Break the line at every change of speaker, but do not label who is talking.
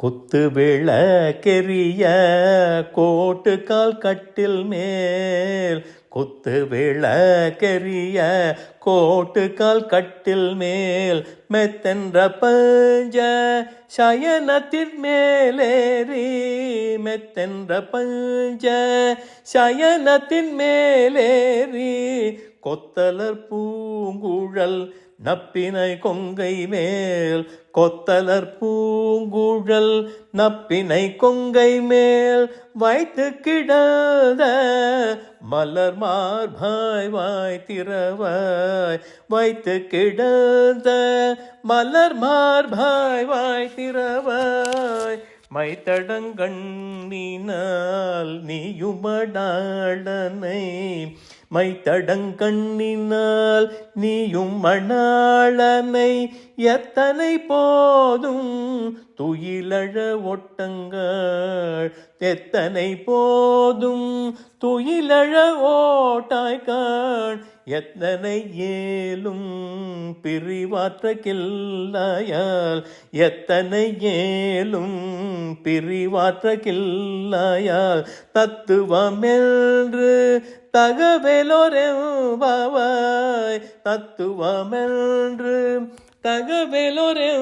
குத்து விளக்கெரிய கோட்டு கால் கட்டில் மேல். குத்து விளக்கெரிய கோட்டு கால் கட்டில் மேல். மெத்தென்ற பஞ்ச சயனத்தின் மேலேறி. மெத்தென்ற பஞ்ச சயனத்தின் மேலேறி. கொத்தலர் பூங்குழல் நப்பினை கொங்கை மேல். கொத்தலர் பூங்குழல் நப்பினை கொங்கை மேல். வைத்து கிடந்த மலர் மார்பாய் வாய் திறவாய் வைத்து கிடந்த மலர் மார்பாய் வாய் திறவாய் மைத்தடங்கண்ணினால் நீயுமடாடனை மைத்தடங்கண்ணினால் நீயும் மணாளனை எத்தனை போதும் துயிலழ ஒட்டங்கள் எத்தனை போதும் துயிலழ ஓட்டாய்கான் எத்தனை ஏலும் பிரிவாற்ற கில்லாயால் எத்தனை ஏலும் பிரிவாற்ற கில்லாயால் தத்துவமென்று தகவலொரெவாய் தத்துவமென்று தகவலொரெவாய்